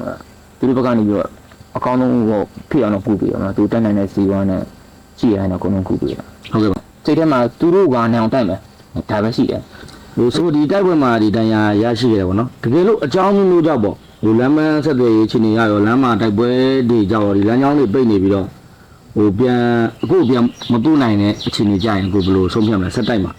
လိုမျိုးသူတို့ဘက်ကနေပြီးတော့အကောင်းဆုံးဟိုဖြစ်အောင်တော့ကုပေးရမှာသူတက်နိုင်တဲ့စီဝါနဲ့ကြည်ရရင်တော့အကုန်လုံးကုပေးတာဟုတ်ကဲ့ပါစိတ်ထဲမှာသူတို့ကနိုင်အောင်တိုက်မယ်ဒါပဲရှိတယ်ဟိုဆိုဒီတိုက်ပွဲမှာဒီတန်ရာရရှိခဲ့တယ်ဗောနော်တကယ်လို့အကြောင်းမျိုးမျိုးကြောင့်ပေါ့ဟိုလမ်းမဆက်သွယ်ရေးချင်းနေရရောလမ်းမှာတိုက်ပွဲတွေကြောင့်ရောဒီလမ်းကြောင်းတွေပိတ်နေပြီးတော့ဟိုပြန်အခုပြန်မတူနိုင်တဲ့အခြေအနေကြရင်အခုဘယ်လိုဆုံးဖြတ်မလဲဆက်တိုက်မှာ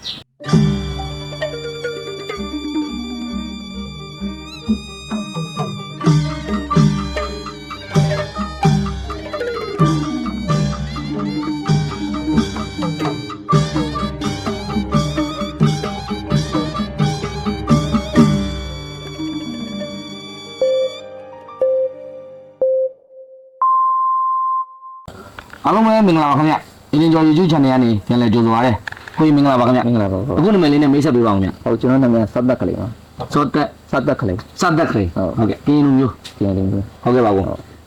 အားလုံးပဲမင်္ဂလာပါခင်ဗျအင်းကျော် YouTube channel ကနေပြန်လည်ကြိုဆိုပါရစေကိုကြီးမင်္ဂလာပါခင်ဗျမင်္ဂလာပါဟုတ်အခုနာမည်လေးနဲ့မိတ်ဆက်ပေးပါဦးခင်ဗျဟုတ်ကျွန်တော်နာမည်စတ်တက်ကလေးပါစောတက်စတ်တက်ကလေးစတ်တက်ခလေးဟုတ်ဟုတ်ကဲ့ကင်းလူမျိုးပြန်နေပြီဟုတ်ကဲ့ပါဘူး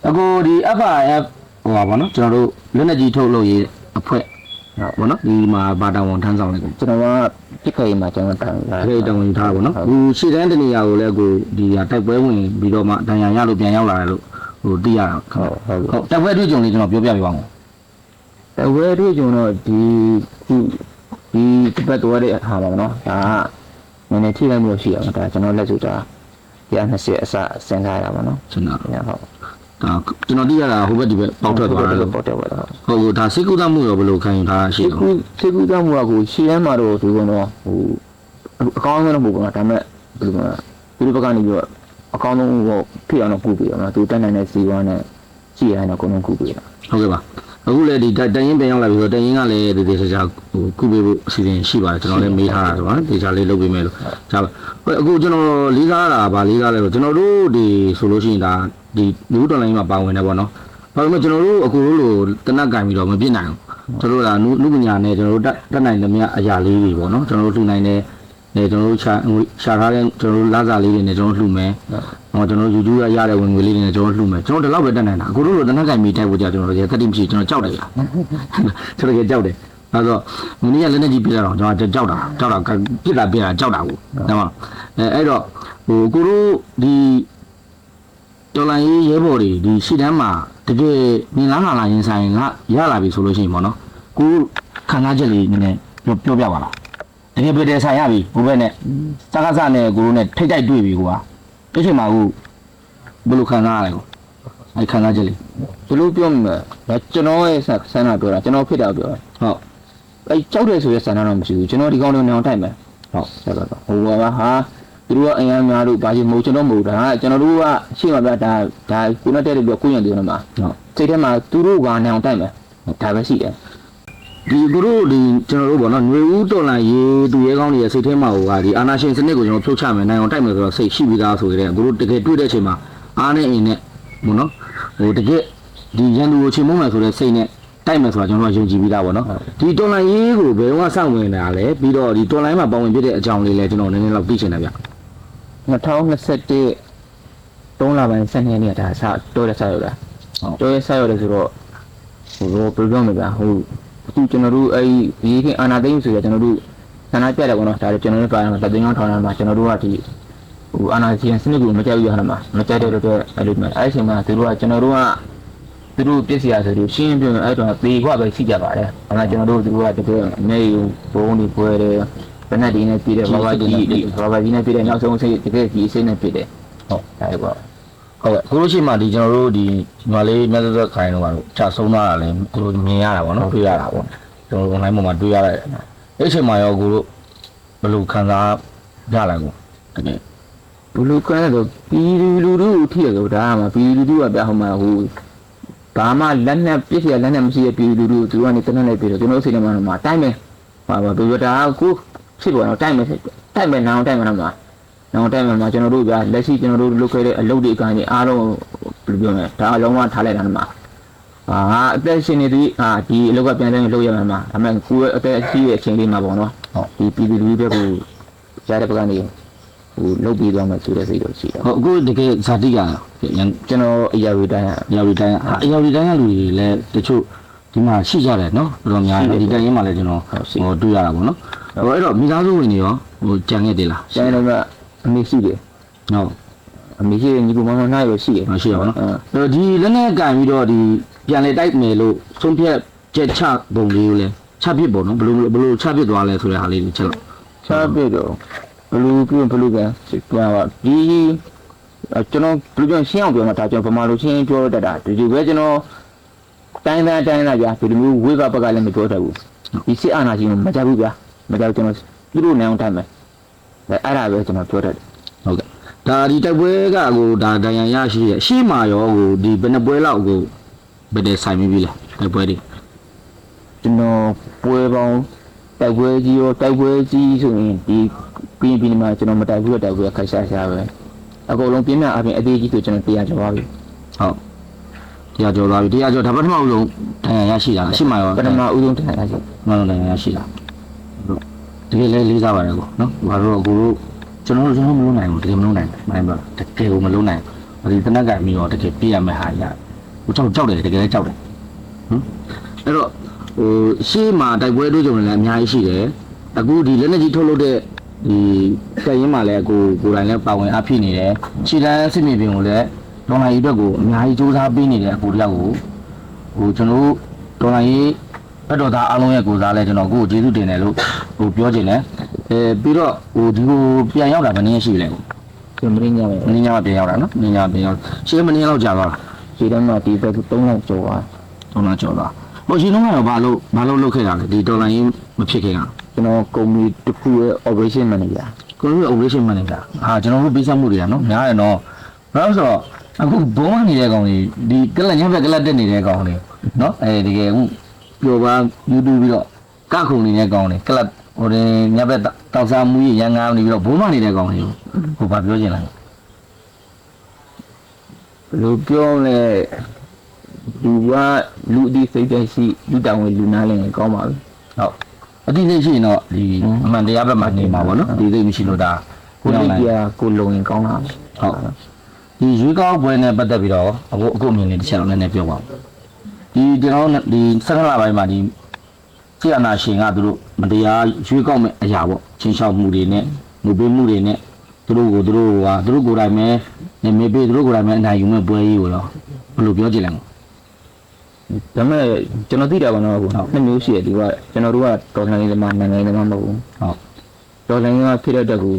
အခုဒီ FRF ဟိုပါဗောနော်ကျွန်တော်တို့လက်နေကြီးထုတ်လို့ရေးအဖွဲ့ဟုတ်ဗောနော်ဒီမှာဘာတာဝန်ထမ်းဆောင်လိုက်ကိုကျွန်တော်ကပြစ်ခေမှာကျွန်တော်တိုင်လာအဲ့ဒီတောင်းယူထားတာဗောနော်အခုရှေ့တန်းတနေရာကိုလည်းအခုဒီဟာတိုက်ပွဲဝင်ပြီးတော့မှတန်ရန်ရလို့ပြန်ရောက်လာတယ်လို့ဟိုသိရတာဟုတ်ဟုတ်ဟုတ်တိုက်ပွဲအတွေ့အကြုံလေးကျွန်တော်ပြောပြပေးပါဦး တဝဲတွေ့ကျွန်တော်ဒီခုဒီတစ်ပတ်တော့တဲ့ဟာပါမနော်ဒါကနည်းနည်းထိလိုက်မှုရှိအောင်ဒါကျွန်တော်လက်စုတာဒီအ20အစစဉ်းစားရပါနော်ကျွန်တော်ဟုတ်ဟုတ်ဒါကျွန်တော်သိရတာဟိုဘက်ဒီဘက်ပေါက်ထွက်သွားတယ်လို့ပေါ့တယ်ပေါ့တယ်ဟုတ်ကဲ့ဒါစိတ်ကူးသမှုရောဘယ်လိုခံယူထားတာရှိဒီလဲခုစေကူကမှုကကိုရှေ့တန်းမှာတော့ဒီကတော့ဟိုအကောင်းဆုံးတော့မဟုတ်ဘူးနော်ဒါပေမဲ့ဘယ်လိုလဲသူတို့ဘက်ကနေပြီးတော့အကောင်းဆုံးဟိုဖြစ်အောင်တော့ကုပေးရမှာသူတက်နိုင်တဲ့စီဝါနဲ့ကြည်ရရင်တော့အကုန်လုံးကုပေးတာဟုတ်ကဲ့ပါ အခုလည်းဒီတန်ရင်ပြန်ရောက်လာပြီဆိုတော့တန်ရင်ကလည်းဒီဒီဆရာဟိုကုပေးဖို့အစီအစဉ်ရှိပါတယ်ကျွန်တော်လည်းမေးထားတာဆိုတော့ဒီချာလေးလုပ်ပေးမယ်လို့ဒါပါအခုကျွန်တော်လေးစားတာဗာလေးစားလဲဆိုကျွန်တော်တို့ဒီဆိုလို့ရှိရင်ဒါဒီလူတော်လိုင်းမှာပါဝင်တယ်ပေါ့နော်ဘာလို့လဲကျွန်တော်တို့အခုလိုတနက်ကင်ပြီးတော့မပြစ်နိုင်ဘူးကျွန်တော်တို့ကနုပညာနဲ့ကျွန်တော်တို့တက်နိုင်သမျှအရာလေးတွေပေါ့နော်ကျွန်တော်တို့လှူနိုင်တဲ့ နေကျွန်တော်တို့ရှာရှာထားတဲ့ကျွန်တော်တို့လာစားလေးတွေနဲ့ကျွန်တော်တို့လှူမယ်ဟောကျွန်တော်တို့ YouTube ရရတဲ့ဝင်ငွေလေးတွေနဲ့ကျွန်တော်တို့လှူမယ်ကျွန်တော်ဒီလောက်ပဲတက်နိုင်တာအခုတို့လိုတနက်ကင်ပြီးတိုက်ဖို့ကြာကျွန်တော်တို့ရတတိမရှိကျွန်တော်ကြောက်တယ်ဗျာကျွန်တော်ကြောက်တယ်အဲဆိုမင်းကလည်းလက်နေကြည့်ပြရအောင်ကျွန်တော်ကြောက်တာကြောက်တာပြစ်တာပြစ်တာကြောက်တာကိုဒါမှအဲအဲ့တော့ဟိုကိုတို့ဒီတော်လိုင်းရေးရဲဘော်တွေဒီရှီတန်းမှာတကယ်မြင်လားလာလာရင်ဆိုင်ကရလာပြီဆိုလို့ရှိရင်ပေါ့နော်ကိုခံစားချက်လေးနည်းနည်းပြောပြောပြပါလား တကယ်ပြတဲ့ဆိုင်ရပြီဘိုးဘက်နဲ့စကားစနဲ့ကိုတို့နဲ့ထိတ်တိုက်တွေ့ပြီကွာအဲ့ချိန်မှာကိုဘယ်လိုခံစားရလဲကိုအဲ့ခံစားချက်လေးဘယ်လိုပြောမလဲဒါကျွန်တော်ရဲ့ဆန္ဒပြောတာကျွန်တော်ဖြစ်တာပြောတာဟုတ်အဲကြောက်တယ်ဆိုတဲ့ဆန္ဒတော့မရှိဘူးကျွန်တော်ဒီကောင်းလုံးနေအောင်တိုက်မယ်ဟုတ်ဆက်တော့ဟိုကဟာသူတို့ကအင်အားများလို့ဘာကြီးမဟုတ်ကျွန်တော်မဟုတ်တာကျွန်တော်တို့ကရှေ့မှာပြဒါဒါကိုနဲ့တဲ့ပြီးကိုရင်တယ်နော်မှာဟုတ်စိတ်ထဲမှာသူတို့ကနိုင်အောင်တိုက်မယ်ဒါပဲရှိတယ် ဒီကိုတို့ဒီကျွန်တော်တို့ပေါ့နော်ຫນွေဦးတော်လာရေးသူရဲကောင်းတွေရဲ့စိတ်ထဲမှာဟိုကဒီအာနာရှင်စနစ်ကိုကျွန်တော်ဖြုတ်ချမယ်နိုင်အောင်တိုက်မယ်ဆိုတော့စိတ်ရှိပြီးသားဆိုကြတဲ့ကိုတို့တကယ်တွေ့တဲ့အချိန်မှာအားနဲ့အင်းနဲ့ဘောနော်ဟိုတကယ်ဒီရန်သူကိုချိန်မုန်းမယ်ဆိုတဲ့စိတ်နဲ့တိုက်မယ်ဆိုတာကျွန်တော်တို့ယုံကြည်ပြီးသားပေါ့နော်ဒီတော်လိုင်းရေးကိုဘယ်တော့မှစောင့်ဝင်နေတာလဲပြီးတော့ဒီတော်လိုင်းမှာပါဝင်ဖြစ်တဲ့အကြောင်းလေးလဲကျွန်တော်နည်းနည်းလောက်သိချင်တယ်ဗျ2021 3လပိုင်း12ရက်နေ့ဒါစတော့တဲ့ဆက်ရောက်တာတော့ရဲ့ဆက်ရောက်တယ်ဆိုတော့ဟိုဘယ်လိုပြောမလဲဗျာဟို အခုကျွန်တော်တို့အဲ့ဒီဒီခင်အာနာသိန်းဆိုရကျွန်တော်တို့ဆန္ဒပြတယ်ကောနော်ဒါလည်းကျွန်တော်တို့ပါရမှာတသိန်းအောင်ထောင်းတာမှာကျွန်တော်တို့ကဒီဟိုအာနာစီယန်စနစ်ကိုမကြောက်ရအောင်မှာမကြောက်တဲ့တော့အဲ့လိုမျိုးအဲ့ဒီအချိန်မှာသူတို့ကကျွန်တော်တို့ကသူတို့ပြစ်စရာဆိုလို့ရှင်းပြအဲ့တော့သေခွပဲရှိကြပါတယ်။အဲ့ဒါကျွန်တော်တို့သူတို့ကတကယ်အနေယူဘုံတွေပွဲတယ်။ဘယ်နဲ့ဒီနဲ့ပြည်တယ်ဘာဘာကြီးဘာဘာကြီးနဲ့ပြည်တယ်နောက်ဆုံးစိတ်တကယ်ကြီးစိတ်နဲ့ပြည်တယ်။ဟုတ်ဒါပေါ့ ဟုတ်ကဲ့ကိုတို့ရှိမှဒီကျွန်တော်တို့ဒီညီမလေးမြတ်သက်ခိုင်တော့ကတော့ကြာဆုံးသွားတာလဲကိုတို့မြင်ရတာပေါ့နော်တွေ့ရတာပေါ့ကျွန်တော် online ပေါ်မှာတွေ့ရတဲ့အဲ့အချိန်မှာရောကိုတို့ဘယ်လိုခံစားရလဲကိုတကယ်ဘလူကန်းတော့ပြည်လူလူတို့ထိရတော့ဒါမှပြည်လူလူကပြဟိုမှာဟိုဘာမှလက်နဲ့ပြစ်စရာလက်နဲ့မရှိတဲ့ပြည်လူလူသူကနေတနက်နဲ့ပြည်တော့ကျွန်တော်စိတ်ထဲမှာတော့တိုင်းမယ်ဟာပါပြောတာကိုဖြစ်သွားတော့တိုင်းမယ်တိုင်းမယ်နောင်တိုင်းမယ်တော့မှာ နောင်တိုင်းမယ်မှာကျွန်တော်တို့ကလက်ရှိကျွန်တော်တို့လုပ်ခဲ့တဲ့အလုပ်တွေအကနေအားလုံးဘယ်လိုပြောမလဲဒါအလုံးဝထားလိုက်တာမှာဟာအသက်ရှင်နေသည်အာဒီအလုပ်ကပြန်ပြန်လုပ်ရမှာဒါပေမဲ့ကိုယ်အသက်အရှိရဲ့အချိန်လေးမှာပေါ့နော်ဒီပြည်လူလူဘက်ကိုကြားတဲ့ဘက်ကနေဟိုလုပ်ပြီးသွားမှဆိုတဲ့စိတ်တော့ရှိတယ်ဟုတ်အခုတကယ်ဇာတိကရန်ကျွန်တော်အရာဝီတိုင်းကအရာဒီတိုင်းဟာအရာဒီတိုင်းကလူတွေလည်းတချို့ဒီမှာရှိကြတယ်နော်တော်တော်များတယ်ဒီတိုင်းရင်းမှာလည်းကျွန်တော်ဟိုတွေ့ရတာပေါ့နော်ဟိုအဲ့တော့မိသားစုဝင်တွေရောဟိုကြံခဲ့တယ်လားကျန်တော့က အမေရှိတယ်ဟုတ်အမေရှိတဲ့ညီကူမောင်မောင်နှားရရှိတယ်မရှိရပါနော်အဲအဲ့တော့ဒီလက်နဲ့ကန်ပြီးတော့ဒီပြန်လေတိုက်မယ်လို့ဆုံးဖြတ်ချက်ချပုံလေးကိုလဲချပစ်ပေါ့နော်ဘယ်လိုဘယ်လိုချပစ်သွားလဲဆိုတဲ့ဟာလေးကိုချက်လို့ချားပြတော့ဘလူးပြုဘလူးကန်ပြန်ပါဒီအဲ့ကျွန်တော်ဘလူးကန်ရှင်းအောင်ပြောမှာဒါကျွန်တော်ဗမာလိုရှင်းပြောတတ်တာဒီဒီပဲကျွန်တော်တိုင်းတိုင်းတိုင်းလာကြာဒီလိုမျိုးဝေကဘက်ကလည်းမပြောတတ်ဘူးဒီစစ်အာဏာရှင်ကိုမကြဘူးဗျာမကြဘူးကျွန်တော်သူတို့နိုင်အောင်ထိုင်မယ် အဲအဲ့ဒါပဲကျွန်တော်ပြောတတ်တယ်ဟုတ်ကဲ့ဒါဒီတိုက်ပွဲကကိုဒါဒဏ်ရာရရှိရဲ့ရှေ့မှာရောကိုဒီဘယ်နှပွဲလောက်ကိုဘယ်တည်းဆိုင်ပြီးပြီလဲတိုက်ပွဲတွေကျွန်တော်ပွဲပေါင်းတိုက်ပွဲကြီးရောတိုက်ပွဲကြီးဆိုရင်ဒီပြင်းပြင်းမှာကျွန်တော်မတိုက်ဘူးတော့တိုက်ပွဲခိုက်ရှားရှားပဲအကုန်လုံးပြင်းပြအပြင်အသေးကြီးဆိုကျွန်တော်တရားကျော်ပါပြီဟုတ်တရားကျော်သွားပြီတရားကျော်ဒါပထမဦးဆုံးဒဏ်ရာရရှိတာရှေ့မှာရောပထမဦးဆုံးတရားရှိမလုံးဒဏ်ရာရရှိတာဟု တ်တကယ်လဲလေးစားပါတယ်ကိုနော်ဘာလို့အကိုတို့ကျွန်တော်တို့ကျွန်တော်မလုံးနိုင်ဘူးတကယ်မလုံးနိုင်ဘူးမှန်ပါတကယ်ကိုမလုံးနိုင်ဘူးဒီတနက်ကမီရောတကယ်ပြရမယ့်ဟာရကိုကြောက်ကြောက်တယ်တကယ်လည်းကြောက်တယ်ဟမ်အဲ့တော့ဟိုရှေ့မှာတိုက်ပွဲတို့ကြုံလည်းအများကြီးရှိတယ်အခုဒီလက်နေကြီးထုတ်လုပ်တဲ့ဒီတက်ရင်မှလည်းကိုကိုယ်တိုင်လည်းပါဝင်အားဖြစ်နေတယ်ခြေတန်းစစ်မြေပြင်ကိုလည်းဒေါ်လာကြီးအတွက်ကိုအများကြီးစူးစမ်းပေးနေတယ်အကိုတယောက်ကိုဟိုကျွန်တော်တို့ဒေါ်လာကြီး ဘက်တော်သားအားလုံးရဲ့ကိုယ်စားလဲကျွန်တော်ကိုယ်ကျေးဇူးတင်တယ်လို့ဟိုပြောချင်တယ်အဲပြီးတော့ဟိုဒီကိုပြန်ရောက်တာဘယ်နည်းရှိလဲကိုကျွန်တော်မင်းညပဲမင်းညမှာပြန်ရောက်တာနော်မင်းညပြန်ရောက်ရှေ့မင်းလောက်ကြာသွားတာဒီတန်းမှာဒီဘက်3လောက်ကျော်သွားသုံးလကျော်သွားဟိုရှင်လုံးကတော့ဘာလို့ဘာလို့လုပ်ခဲ့တာလဲဒီဒေါ်လာကြီးမဖြစ်ခင်ကကျွန်တော်ကုမ္ပဏီတစ်ခုရဲ့ operation manager ကိုလို operation manager ဟာကျွန်တော်တို့ပေးစမှုတွေကနော်များတယ်နော်ဘာလို့ဆိုတော့အခုဘုံမနေတဲ့ကောင်ကြီးဒီကလညက်ဘက်ကလတက်နေတဲ့ကောင်လေးနော်အဲတကယ်အခု ပျော်ပါ YouTube ပြီးတော့ကခုန်နေတဲ့ကောင်လေးကလဟိုတဲ့ညက်ဘက်တောက်စားမှုရရန်ကားနေပြီးတော့ဘုံမနေတဲ့ကောင်လေးဟိုဘာပြောချင်လဲဘယ်လိုပြောလဲလူကလူအဒီစိတ်သက်ရှိလူတောင်ဝင်လူနာလည်းကောင်းပါပြီဟုတ်အတိအကျရှိရင်တော့ဒီအမှန်တရားဘက်မှာနေမှာပေါ့နော်ဒီသိမရှိလို့ဒါကိုလေးကြီးကကိုလုံရင်ကောင်းတာဟုတ်ဒီရွေးကောက်ပွဲနဲ့ပတ်သက်ပြီးတော့အခုအခုအမြင်လေးတစ်ချက်တော့နည်းနည်းပြောပါဦး ဒီကျွန်တော်တို့ဒီဆက်လပိုင်းမှာဒီဆီယနာရှင်ကသူတို့မတရားရွေးကောက်မဲ့အရာပေါ့ချင်းချောက်မှုတွေနဲ့ငွေပေးမှုတွေနဲ့သူတို့ကိုသူတို့ကသူတို့ကိုယ်တိုင်ပဲနေမေပေးသူတို့ကိုယ်တိုင်ပဲအနိုင်ယူမဲ့ပွဲကြီးကိုတော့ဘယ်လိုပြောကြည့်လဲဒါပေမဲ့ကျွန်တော်သိတာပါတော့အခုနှစ်မျိုးရှိတယ်ဒီကကျွန်တော်တို့ကတော်လှန်ရေးသမားနိုင်ငံရေးသမားမဟုတ်ဘူးဟုတ်တော်လှန်ရေးကဖြစ်တဲ့တက်ကူ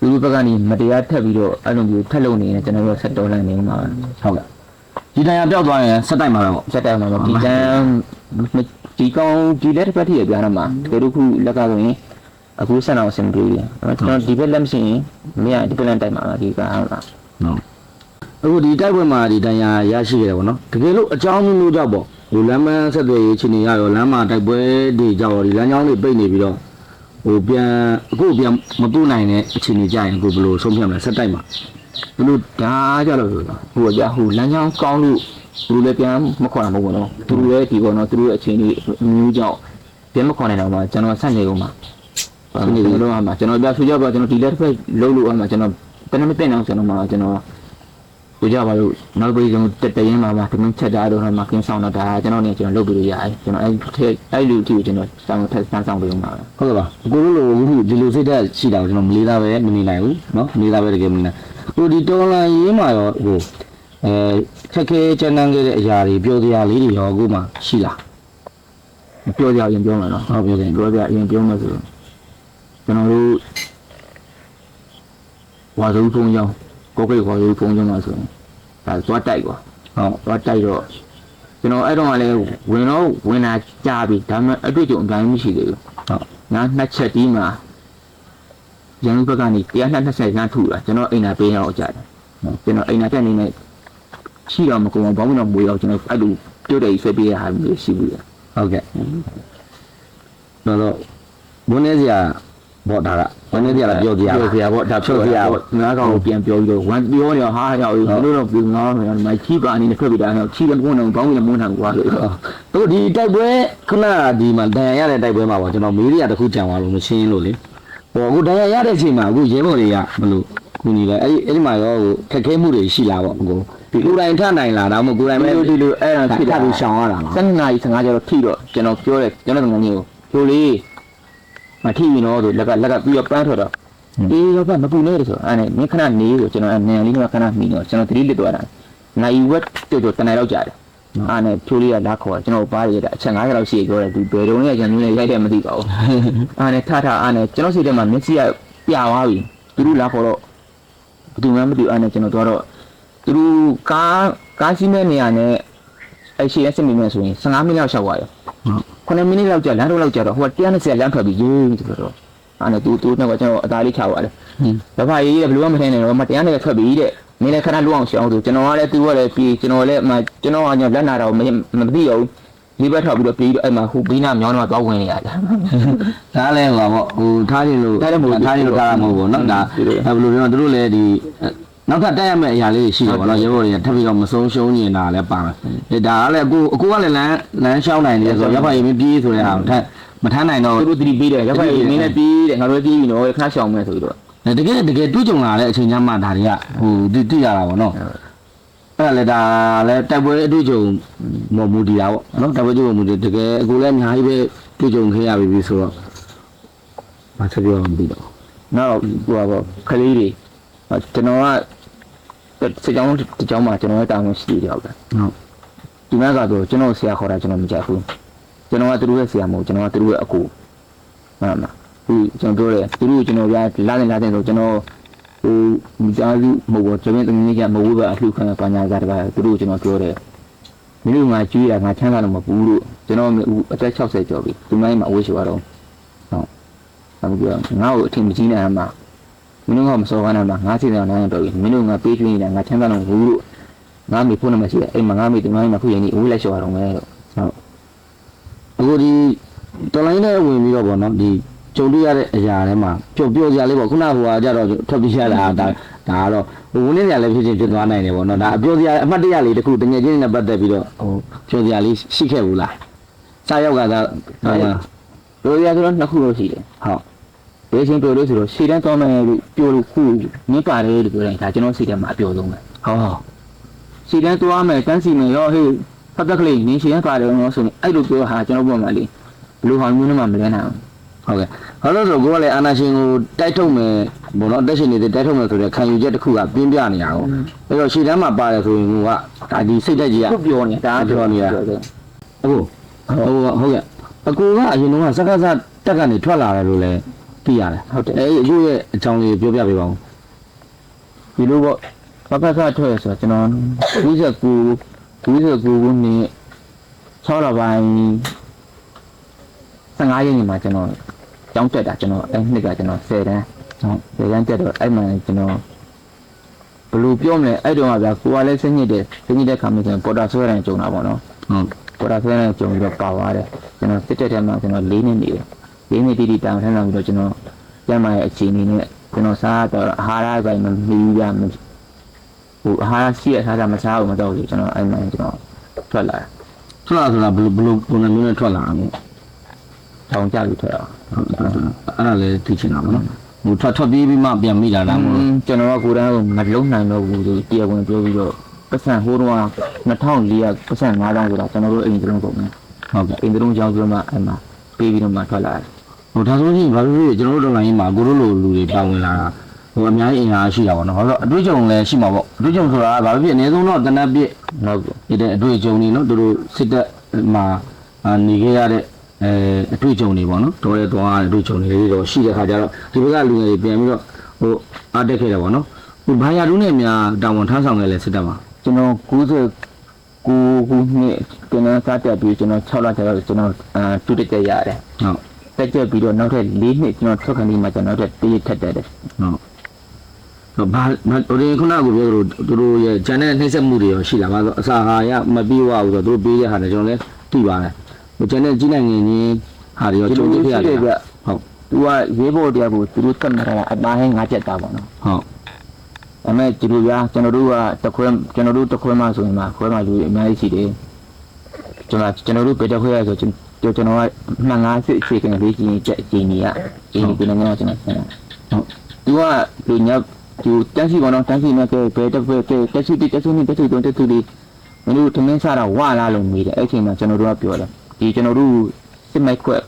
လူလူဘက်ကနေမတရားထက်ပြီးတော့အဲ့လိုမျိုးထက်လုံနေရင်ကျွန်တော်တို့ဆက်တော်လှန်နေမှာဟုတ်ကဲ့ ဒီတရားပြောက်သွားရင်စက်တိုက်မှာတော့ဆက်တိုက်မှာတော့ဒီတန်းဒီကောင်ဒီလက်တစ်ဖက်ထိရပြားတော့မှာတကယ်လို့ခုလက်ကဆိုရင်အခုဆက်အောင်အဆင်ပြေတယ်ကျွန်တော်ဒီဘက်လက်မရှိရင်မရဒီဘက်လက်တိုက်မှာဒီကဟုတ်လားနော်အခုဒီတိုက်ပွဲမှာဒီတရားရရှိခဲ့တယ်ပေါ့နော်တကယ်လို့အကြောင်းမျိုးမျိုးကြောင့်ပေါ့ဟိုလမ်းမဆက်သွယ်ရေးအခြေအနေရရောလမ်းမှာတိုက်ပွဲတွေကြောင့်ဒီလမ်းကြောင်းတွေပိတ်နေပြီးတော့ဟိုပြန်အခုပြန်မတူနိုင်တဲ့အခြေအနေကြရင်အခုဘယ်လိုဆုံးဖြတ်မလဲဆက်တိုက်မှာ သူတို့ဒါကြတော့ဟိုကဟိုလမ်းကြောင်းကောင်းလို့သူတို့လည်းပြန်မခေါ်တာမဟုတ်ဘူးနော်သူတို့ရဲ့ဒီပေါ်နော်သူတို့ရဲ့အချိန်လေးအမျိုးကြောင့်ပြန်မခေါ်နိုင်တော့မှကျွန်တော်ဆက်နေဦးမှာဆက်နေဦးလို့အမှကျွန်တော်ပြဆူကြပါကျွန်တော်ဒီလက်တစ်ဖက်လှုပ်လို့အမှကျွန်တော်တနမသိအောင်ကျွန်တော်မှကျွန်တော်ကိုကြပါလို့နောက်ပြီးကျွန်တော်တတရင်မှာမှာကျွန်တော်ချက်ကြတော့မှကင်းဆောင်တော့ဒါကျွန်တော်နေကျွန်တော်လုပ်ပြီးလို့ရတယ်ကျွန်တော်အဲ့ဒီအဲ့လူတီကိုကျွန်တော်ဆောင်ထက်ဆန်းဆောင်ပြီးဦးမှာဟုတ်ကဲ့ပါအကိုတို့လိုဒီလိုစိတ်ဓာတ်ရှိတာကိုကျွန်တော်မလေးသားပဲမနေနိုင်ဘူးနော်မလေးသားပဲတကယ်မနေနိုင် ဟိုဒီတော်လန်ရေးမှာရောဟိုအဲခက်ခဲချမ်းတန်းခဲ့တဲ့အရာတွေပြောစရာလေးတွေရောအခုမှရှိလားမပြောကြရင်ပြောမှာနော်ဟုတ်ပြောတယ်ပြောကြရင်ပြောမှာဆိုကျွန်တော်တို့ဝါစုံဖုံကြောင်းကိုကိတ်ဝါစုံဖုံကြောင်းမှာဆိုရင်ဒါသွားတိုက်ကွာဟုတ်သွားတိုက်တော့ကျွန်တော်အဲ့တော့ကလည်းဝင်တော့ဝင်လာကြပြီဒါပေမဲ့အတွေ့အကြုံအများကြီးမရှိသေးဘူးဟုတ်ငါနှစ်ချက်တီးမှာ ရန်ကုန်ဘက်ကနေ120ရန်ထုတာကျွန်တော်အိမ်နာပေးရောက်ကြတယ်ကျွန်တော်အိမ်နာတက်နေနဲ့ရှိတော့မကုန်ဘောင်းတော့မွေးတော့ကျွန်တော်အဲ့လိုပြုတ်တယ်ဆွဲပေးရတာမျိုးရှိဘူးလေဟုတ်ကဲ့တော့တော့ဘုန်းနေစရာဘောဒါကဘုန်းနေစရာပြောကြရပြောစရာပေါ့ဒါပြောစရာပေါ့ငါးကောင်ကိုပြန်ပြောပြီးတော့ဝမ်ပြောနေတော့ဟာရောက်ဘလို့တော့ပြောငါမယ်မိုက်ချီပါအနေနဲ့ထွက်ပြီးတာတော့ချီတယ်မဟုတ်တော့ဘောင်းကြီးမွန်းထန်ကွာလို့တို့ဒီတိုက်ပွဲခုနကဒီမှာဒဏ်ရာရတဲ့တိုက်ပွဲမှာပေါ့ကျွန်တော်မေးရတခုကြံသွားလို့မရှင်းလို့လေ ဟိုအခုဒဏ်ရာရတဲ့အချိန်မှာအခုရဲဘော်တွေကဘလို့ခုညီလဲအဲ့ဒီအဲ့ဒီမှာရောဟိုခက်ခဲမှုတွေရှိလာပေါ့အခုဒီလူတိုင်းထနိုင်လာဒါမှမဟုတ်ကိုယ်တိုင်ပဲဒီလိုအဲ့ဒါဖြစ်တာပြီးရှောင်ရတာမှာစနေနာရီ15ကျတော့ထိတော့ကျွန်တော်ပြောတယ်ကျွန်တော်ငငယ်ကိုဖြိုလေးမထိရင်တော့ဆိုလက်ကလက်ကပြီးတော့ပန်းထွက်တော့အေးတော့မပူနဲ့လို့ဆိုအဲ့နဲ့မင်းခဏနေလို့ကျွန်တော်အဲ့နန်လေးကခဏမိတော့ကျွန်တော်သတိလစ်သွားတာနိုင်ဝက်တော်တော်တန်နိုင်တော့ကြာတယ် အဲ့နဲ့ဖြိုးလေးကလာခေါ်ကျွန်တော်ပါရရတဲ့အချက်50လောက်ရှိပြောတယ်သူဘယ်တော့လဲကျွန်တော်လည်းရိုက်တယ်မသိပါဘူးအဲ့နဲ့ထထအဲ့နဲ့ကျွန်တော်စိတ်ထဲမှာမျက်စိကပြသွားပြီသူတို့လာခေါ်တော့ဘယ်သူမှမသိအဲ့နဲ့ကျွန်တော်တော့သူတို့ကားကားစီးမဲ့နေရာနဲ့အဲ့ရှိရစစ်မိမဲ့ဆိုရင်15မိနစ်လောက်ရှောက်သွားတယ်ဟုတ်9မိနစ်လောက်ကြာလမ်းတော့လောက်ကြာတော့ဟိုက120လမ်းထွက်ပြီးရေးဆိုတော့အဲ့နဲ့သူသူတော့ကျွန်တော်အသားလေးချသွားတယ်ဟင်း။ဒါပါရေးတယ်ဘယ်လိုမှမထိုင်နိုင်တော့မတရားနဲ့ထွက်ပြီးတဲ့။ မင်းလည်းခဏလွတ်အောင်ရှောင်းသူကျွန်တော်ကလည်းသူကလည်းပြီးကျွန်တော်လည်းအမှကျွန်တော်ကညလက်နာတော့မမသိတော့ဘူး။ဒီဘက်ထောက်ပြီးတော့ပြီးတော့အဲ့မှာဟိုဘီနာမြောင်းတော့သွားဝင်နေရတယ် ဒါလည်းဟိုပါပေါ့ဟိုထားရင်လို့ ထားတယ်မဟုတ်ဘူး ထားရင်လို့ထားတာမဟုတ်ဘူးเนาะဒါ ဟုတ်တယ် အဲ့ဘယ်လိုပြောသူတို့လည်းဒီနောက်ထပ်တက်ရမယ့်အရာလေးတွေရှိတယ်ပေါ့နော်ရေဘော်တွေကထပ်ပြီးတော့မဆုံးရှုံးနေတာလည်းပါမယ်ဒါကလည်းအခုအခုကလည်းလမ်းလမ်းလျှောက်နိုင်တယ်ဆိုတော့ရပ်ဖတ်ရင်မပြေးဆိုတဲ့ဟာကိုထပ်မထမ်းနိုင်တော့ ။သူတို့တတိပြီးတယ်။ရပ်ဖက်ရေးမင်းလည်းပြီးတယ်ငါတို့ပြီးပြီနော်ခဏရှောင်းမယ်ဆိုပြီးတော့ တကယ်တကယ်တွေးကြုံလာတဲ့အချိန်ကျမှဒါတွေကဟိုတိတိရတာပေါ့နော်အဲ့ဒါလည်းဒါလည်းတိုက်ပွဲအတွေ့အကြုံမမူတည်တာပေါ့နော်တိုက်ပွဲအတွေ့အကြုံမူတည်တကယ်အခုလည်းအများကြီးပဲတွေ့ကြုံခဲ့ရပြီဆိုတော့မဆက်ပြောမပြီးတော့နောက်ဟိုပါပေါ့ခလေးတွေကျွန်တော်ကစကြောင်းတကြောင်းမှာကျွန်တော်ရဲ့တာဝန်ရှိတယ်ဟုတ်ကဲ့ဟုတ်ဒီမှာကတော့ကျွန်တော်ဆရာခေါ်တာကျွန်တော်မကြိုက်ဘူးကျွန်တော်ကသူတို့ရဲ့ဆရာမဟုတ်ကျွန်တော်ကသူတို့ရဲ့အကူမှန်မှာ သူကျွန်တော်ပြောတယ်သူတို့ကျွန်တော်ပြလာနေလာတဲ့ဆိုကျွန်တော်ဟိုမိသားစုမဟုတ်ဘူးကျွန်တော်တမီးကမဟုတ်ဘူးပဲအလှခံပညာစားတပါသူတို့ကျွန်တော်ပြောတယ်မင်းတို့ငါကျွေးတာငါချမ်းသာလို့မပူလို့ကျွန်တော်အသက်60ကျော်ပြီဒီမိုင်းမှာအဝေးရှိသွားတော့ဟုတ်အခုပြောငါ့ကိုအထင်မကြီးနိုင်မှာမင်းတို့ကမစော်ကားနိုင်မှာငါစီစဉ်နိုင်တော့ပြီမင်းတို့ငါပေးကျွေးနေတာငါချမ်းသာလို့မပူလို့ငါမေဖို့နေမှာရှိတယ်အိမ်မှာငါမေဒီမိုင်းမှာခုရင်ဒီအဝေးလိုက်လျှော်ရအောင်မယ်လို့အခုဒီတော်လိုင်းနဲ့ဝင်ပြီးတော့ဗောနော်ဒီ ကြုံတွေ့ရတဲ့အရာတွေမှာပျော်ပျော်စရာလေးပေါ့ခုနကဟိုကကြတော့ထွက်ပြေးရတာဒါဒါကတော့ဟိုဝင်နေစရာလည်းဖြစ်ချင်းဖြစ်သွားနိုင်တယ်ဗောနော်ဒါအပျော်စရာအမှတ်တရလေးတစ်ခုတငယ်ချင်းနဲ့ပတ်သက်ပြီးတော့ဟိုပျော်စရာလေးရှိခဲ့ဘူးလားစာရောက်ကသာဟုတ်တို့ရဆိုတော့နှစ်ခုလို့ရှိတယ်ဟုတ်ဘယ်ချင်းပြောလို့ဆိုတော့ရှေ့တန်းသွားမယ်လို့ပြောလို့ခုမြင်ပါတယ်လို့ပြောရင်ဒါကျွန်တော်စိတ်ထဲမှာအပြောဆုံးပဲဟောရှေ့တန်းသွားမယ်တန်းစီမယ်ရောဟေးဖတ်သက်ကလေးနင်းရှေ့တန်းပါတယ်လို့ဆိုရင်အဲ့လိုပြောဟာကျွန်တော်ပြောမှလေဘလူဟောင်းမျိုးနဲ့မှမလဲနိုင်အောင် ဟုတ်ကဲ့ဘာလို့လဲဆိုတော့ကိုကလည်းအာနာရှင်ကိုတိုက်ထုတ်မယ်ဘောနော်တက်ရှင်နေတဲ့တိုက်ထုတ်မယ်ဆိုတဲ့ခံယူချက်တစ်ခုကပြင်းပြနေရအောင်အဲ့တော့ရှေ့တန်းမှာပါတယ်ဆိုရင်ကဒါဒီစိတ်သက်ကြီးကခုပြောနေတာဒါပြောနေတာအခုဟုတ်ဟုတ်ကဲ့အကူကအရင်ကစကားစတက်ကနေထွက်လာတယ်လို့လည်းသိရတယ်ဟုတ်တယ်အဲအခုရဲ့အကြောင်းလေးပြောပြပေးပါဦးဒီလိုပေါ့ဖတ်ဖတ်ထွက်ရဆိုတော့ကျွန်တော်29 29ခုနှစ်6လပိုင်း15ရက်နေ့မှာကျွန်တော် ကျောင်းတက်တာကျွန်တော်အဲ့နှစ်ကကျွန်တော်10တန်းဟုတ်။ဒါကြတက်တော့အဲ့မှကျွန်တော်ဘယ်လိုပြောမလဲအဲ့တော့ကဗျာကိုကလည်းစညစ်တယ်စညစ်တဲ့ခါမှကျွန်တော်ပေါ်တာဆွဲတိုင်းကြုံတာပေါ့နော်ဟုတ်ပေါ်တာဆွဲတိုင်းကြုံပြီးတော့ပါသွားတယ်ကျွန်တော်စစ်တက်တဲ့မှာကျွန်တော်၄နှစ်နေတယ်၄နှစ်တိတိတောင်ထမ်းလာပြီးတော့ကျွန်တော်ကျမ်းမာရဲ့အခြေအနေနဲ့ကျွန်တော်စားတော့အာဟာရပိုင်းမမီးရမဟိုအာဟာရရှိရထားတာမစားဘူးမတော့ဘူးကျွန်တော်အဲ့မှကျွန်တော်ထွက်လာတယ်ထွက်လာဆိုတာဘယ်လိုဘယ်လိုပုံစံမျိုးနဲ့ထွက်လာအောင်လဲထောင်ကြပြီးထွက်လာဟုတ် အဲ့ဒါလည်းသိချင်တာပေါ့နော်ဟိုထွက်ထွက်ပြေးပြီးမှပြန်မိတာလားမဟုတ်ကျွန်တော်ကကိုယ်တိုင်မလုံးနိုင်တော့ဘူးလို့တရားဝင်ပြောပြီးတော့ပတ်စံဟိုးတော့2400ပတ်စံ9000ဆိုတာကျွန်တော်တို့အိမ်ကလေးပုံနဲ့ဟုတ်ကဲ့အိမ်ကလေးကြောင်းပြီးတော့မှအဲ့မှာပေးပြီးတော့မှထွက်လာတယ်ဟိုဒါဆိုရင်ဘာလို့လဲကျွန်တော်တို့တော်လိုင်းမှာကိုတို့လိုလူတွေပါဝင်လာတာဟိုအများကြီးအင်အားရှိတာပေါ့နော်ဘာလို့အတွေ့အကြုံလည်းရှိမှာပေါ့အတွေ့အကြုံဆိုတာကဘာဖြစ်အနည်းဆုံးတော့တနက်ပြည့်ဟုတ်ကဲ့ဒီတဲ့အတွေ့အကြုံတွေနော်သူတို့စစ်တပ်မှာအာနေခဲ့ရတဲ့ အဲအတွေ့အကြုံတွေပေါ့နော်တော်ရဲသွားတဲ့အတွေ့အကြုံတွေလေးတော့ရှိတဲ့ခါကျတော့ဒီဘက်ကလူငယ်တွေပြန်ပြီးတော့ဟိုအားတက်ခဲ့တယ်ပေါ့နော်ဟိုဘာယာတူးနဲ့များတာဝန်ထမ်းဆောင်ခဲ့လဲစစ်တပ်မှာကျွန်တော်90ကိုခုနှစ်ကျွန်တော်စားတက်ပြီးကျွန်တော်6လကြာတော့ကျွန်တော်အာတူတက်ကြရတယ်ဟုတ်တက်ကြပြီးတော့နောက်ထပ်၄နှစ်ကျွန်တော်ထွက်ခါနေမှကျွန်တော်တို့တည်းထက်တက်တယ်ဟုတ်တော့ဘာဘာဟိုဒီခုနကပြောသလိုသူတို့ရဲ့ဂျန်တဲ့နှိမ့်ဆက်မှုတွေရောရှိလာပါဆိုအစာဟာရမပြေဝဘူးဆိုတော့သူတို့ပေးတဲ့ဟာတွေကျွန်တော်လည်းသိပါတယ် ဟိုဂျန်တဲ့ကြီးနိုင်ငံကြီးဟာတွေရောကျုံတွေ့ခဲ့ရတယ်ဟုတ်သူကရေးဖို့တရားကိုသူတို့သတ်မှတ်တာအပိုင်း၅ချက်တာပေါ့နော်ဟုတ်အမေဒီလိုပြကျွန်တော်တို့ကတခွဲကျွန်တော်တို့တခွဲမှဆိုရင်မှခွဲမှလူအများကြီးရှိတယ်ကျွန်တော်ကျွန်တော်တို့ပေတခွဲရဆိုကျွန်တော်ကျွန်တော်ကမှန်ငါစစ်အခြေခံလေးကြီးချက်အချိန်ကြီးကအင်းဒီနိုင်ငံကျွန်တော်ဆင်တာဟုတ်သူကလူညသူတန်းစီကောတော့တန်းစီမဲ့ကဲဘယ်တစ်ဖက်ကဲတက်စီတက်စီနဲ့တက်စီတုံးတက်စီလေးမင်းတို့ထမင်းစားတာဝလာလို့မိတယ်အဲ့ချိန်မှာကျွန်တော်တို့ကပြောတယ် ဒီကျွန်တော်တို့စစ်မိုက်ခွက်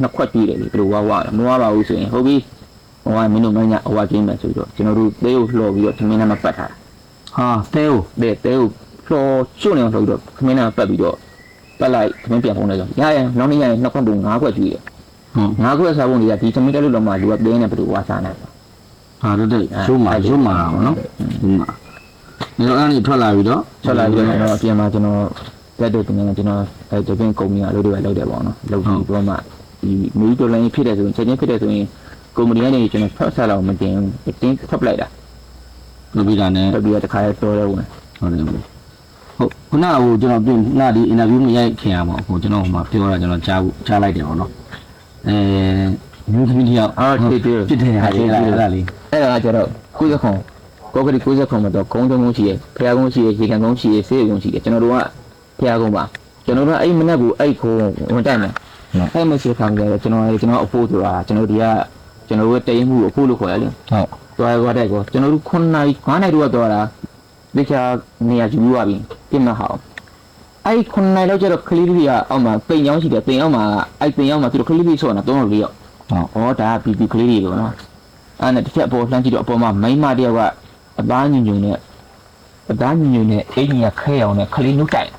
နှစ်ခွက်ပြီးတယ်လေဘယ်လိုဝဝမဝပါဘူးဆိုရင်ဟုတ်ပြီဟိုကမင်းတို့မညာဟိုကကျင်းမယ်ဆိုတော့ကျွန်တော်တို့သေးကိုလှော်ပြီးတော့သမင်းထဲမှာပတ်ထားဟာတဲဟုတ်တာတဲ့သေးကိုလှော်ကျွတ်နေအောင်လှော်ပြီးတော့သမင်းထဲမှာပတ်ပြီးတော့ပတ်လိုက်သမင်းပြန်ဖုံးလိုက်တော့ရရနောက်နေ့ရရင်နှစ်ခွက်တူ၅ခွက်ကျွေးတယ်ဟုတ်ငါးခွက်စားဖို့နေတာဒီသမီးတက်လို့တော့မှလူကတင်းနေဘယ်လိုဝါစားနိုင်လဲဟာတော့တဲ့ရုံးမှာရုံးမှာပါနော်ဟုတ်မှာဒီတော့အဲ့ဒီထွက်လာပြီးတော့ဆက်လာပြီးတော့ကျွန်တော်အပြင်မှာကျွန်တော် တက်တဲ့တင်နေကျွန်တော်အဲတပင်းကုမ္ပဏီအလုပ်တွေပဲလုပ်တယ်ပေါ့နော်လုပ်ပြီးတော့မှဒီမီးတော်လိုင်းဖြစ်တယ်ဆိုရင်ချက်ချင်းဖြစ်တယ်ဆိုရင်ကုမ္ပဏီကနေကျွန်တော်ဖတ်ဆက်လောက်မတင်ဘူးတင်းဖတ်ပလိုက်တာလုပ်ပြီးတာနဲ့ဖတ်ပြီးတော့တခါရဲတော်တယ်ဝင်ဟုတ်တယ်ဟုတ်ခုနကဟိုကျွန်တော်ပြင်နာဒီအင်တာဗျူးမရိုက်ခင်ရပါဟိုကျွန်တော်ဟိုမှာပြောတာကျွန်တော်ကြားဖို့ကြားလိုက်တယ်ပေါ့နော်အဲမျိုးသမီးတယောက်ဖြစ်တယ်ဟာလေးအဲ့ဒါလေးအဲ့ဒါကကျတော့ကုသခွန်ကောကရီကုသခွန်မှာတော့ဂုံးတုံးကုန်းရှိရဖျားကုန်းရှိရရေကန်ကုန်းရှိရဆေးကုန်းရှိရကျွန်တော်တို့က ဖျားကုန်းပါကျွန်တော်တို့အဲ့မနေ့ကအဲ့ခိုးဝင်တိုက်မယ်အဲ့မရှိခံကြတယ်ကျွန်တော်ကျွန်တော်အဖို့ဆိုတာကျွန်တော်ဒီကကျွန်တော်တို့တိမ်မှုအဖို့လို့ခေါ်ရတယ်ဟုတ်သွားရတဲ့ကောကျွန်တော်တို့9နိုင်9နိုင်တော့သွားတာဒီချာနေရာယူရပြီပြင်မဟောင်းအဲ့9နိုင်လောက်ကျတော့ခလီလေးကအောက်မှာပိန်ချောင်းရှိတယ်ပိန်အောက်မှာအဲ့ပိန်အောက်မှာသူတို့ခလီလေးဆော့နေတာ3လို့4ရောက်ဟုတ်ဩဒါကပီပီကလေးတွေပေါ့နော်အဲ့နဲ့တစ်ချက်အပေါ်လှမ်းကြည့်တော့အပေါ်မှာမိန်းမတယောက်ကအသားညွညွနဲ့အသားညွညွနဲ့အိမ်ကြီးကခဲအောင်နဲ့ခလေးနှုတ်တိုင်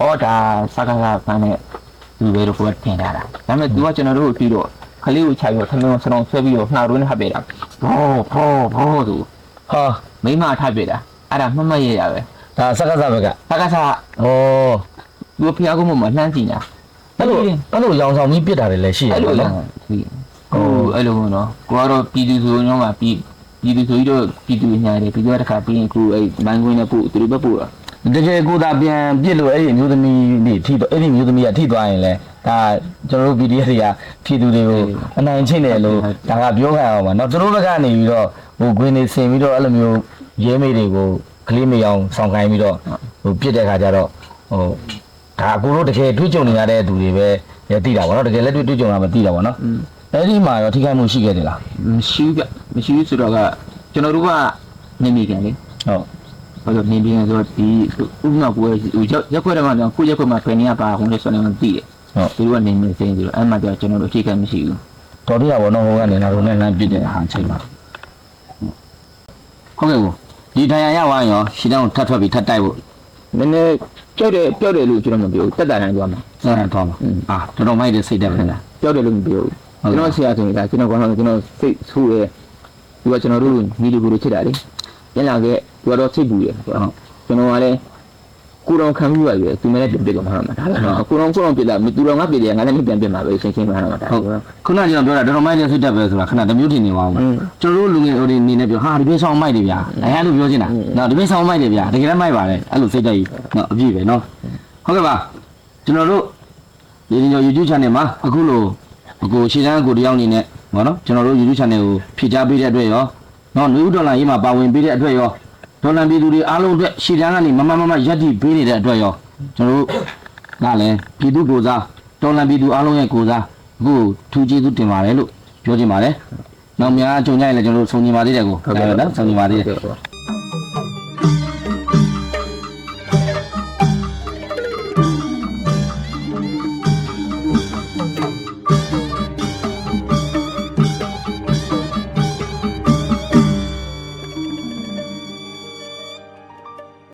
ဩဒါစကားကဖမ်းနဲ့ဒီဝေတော့ကိုထင်တာဒါပေမဲ့ तू ကကျွန်တော်တို့ကိုပြီးတော့ခလေးကိုခြိုက်ပြီးတော့ထမင်းဆလုံးဆွဲပြီးတော့နှာရုံးနဲ့ဟပ်ပေးတာဘောဘောဘောသူဟာမိန်းမထပ်ပေးတာအဲ့ဒါမှတ်မှတ်ရရပဲဒါစကားစားဘက်ကစကားစားဩသူဖျားကုန်းမှာလှမ်းကြည့်နေတာအဲ့လိုအဲ့လိုရောင်ဆောင်ကြီးပြစ်တာတွေလည်းရှိရအဲ့တယ်လိုနော်လားဟိုအဲ့လိုနော်ကိုကတော့ပြည်သူဆိုရင်တော့ပြည်ပြည်သူဆိုပြီးတော့ပြည်သူညာတယ်ပြီးတော့တစ်ခါပြီးရင်အခုအဲ့မိုင်းကွင်းနဲ့ပို့သူတို့ပဲပို့တာ တကယ်ကိုသာပြန်ပြစ်လို့အဲ့ဒီအမျိုးသမီးတွေထိတော့အဲ့ဒီအမျိုးသမီးကထိသွားရင်လည်းဒါကျွန်တော်တို့ PDF တွေကဖြည့်သူတွေကိုအနိုင်ချင်းတယ်လို့ဒါကပြောခံအောင်ပါเนาะသူတို့ဘက်ကနေပြီးတော့ဟိုခွင်းနေဆင်ပြီးတော့အဲ့လိုမျိုးရဲမေးတွေကိုကလေးမေးအောင်ဆောင်ခိုင်းပြီးတော့ဟိုပြစ်တဲ့ခါကျတော့ဟိုဒါကိုတို့တကယ်တွေ့ကြုံနေရတဲ့သူတွေပဲရသိတာပေါ့နော်တကယ်လက်တွေ့တွေ့ကြုံတာမသိတာပေါ့နော်အဲ့ဒီမှာရောထိခိုက်မှုရှိခဲ့တယ်လား မရှိဘူးဗျမရှိဘူးဆိုတော့ကကျွန်တော်တို့ကနေမိကန်လေ ဟုတ် ဘာလို့နေပြန်ဆိုတော့ဒီဥပမာကိုရက်ခွက်တော့မှကိုရက်ခွက်မှာဖယ်နေရပါခုံးလေးဆိုနေမှသိတယ်ဟုတ်သူတို့ကနေနေစင်းဆိုတော့အဲ့မှာကျကျွန်တော်တို့ထိခိုက်မရှိဘူးတော်တရားဘောနော်ဟိုကနေငါတို့နဲ့လမ်းပြစ်တဲ့ဟာချိန်ပါဟုတ်ကဲ့ကိုဒီဒဏ်ရာရသွားရင်ရောရှင်းတော့ထပ်ထွက်ပြီးထပ်တိုက်ဖို့နည်းနည်းကြောက်တယ်ကြောက်တယ်လို့ကျွန်တော်မပြောဘူးတက်တာတိုင်းသွားမှာစမ်းသွားမှာအာတော်တော်မိုက်တဲ့စိတ်တက်ပဲလားကြောက်တယ်လို့မပြောဘူးကျွန်တော်ဆရာဆိုရင်ကကျွန်တော်ကောင်းတော့ကျွန်တော်စိတ်ဆိုးတယ်သူကကျွန်တော်တို့ညီလူကိုချစ်တာလေ ပြန်လာခဲ့သူကတော့စိတ်ပူတယ်ကျွန်တော်ကလည်းကိုတော်ခံပြီးရတယ်သူလည်းပြစ်ကုန်မှာမှာဒါပဲနော်ကိုတော်ကိုတော်ပြစ်လာသူတော်ငါပြစ်တယ်ငါလည်းမပြန်ပြစ်မှာပဲရှင်းရှင်းမှန်းတော့ဒါဟုတ်ခုနကကျွန်တော်ပြောတာတော်တော်မိုက်တဲ့စိတ်တက်ပဲဆိုတာခဏတမျိုးထင်နေပါအောင်ကျွန်တော်တို့လူငယ်ဟိုဒီနေနေပြောဟာဒီပေးဆောင်မိုက်တယ်ဗျာအဲအဲ့လိုပြောချင်တာနော်ဒီပေးဆောင်မိုက်တယ်ဗျာတကယ်လည်းမိုက်ပါတယ်အဲ့လိုစိတ်တက်ကြီးနော်အပြည့်ပဲနော်ဟုတ်ကဲ့ပါကျွန်တော်တို့ဒီဒီ YouTube channel မှာအခုလိုအခုရှင်းတန်းကိုတယောက်အနေနဲ့ဟောနော်ကျွန်တော်တို့ YouTube channel ကိုဖြည့်ချပေးတဲ့အတွက်ရော နော်နယူးဒေါ်လာရေးမှာပါဝင်ပေးတဲ့အတွက်ရောဒေါ်လာပြည်သူတွေအားလုံးအတွက်ရှင်းတန်းကနေမမမမရက်တည်ပေးနေတဲ့အတွက်ရောကျွန်တော်တို့ကလည်းပြည်သူကိုစားဒေါ်လာပြည်သူအားလုံးရဲ့ကိုစားအခုထူးကျေးဇူးတင်ပါတယ်လို့ပြောချင်ပါတယ်။နောက်များကြုံကြရင်လည်းကျွန်တော်တို့ဆုံညီပါသေးတယ်ကိုဟုတ်ကဲ့နော်ဆုံညီပါသေးတယ်ဟုတ်ကဲ့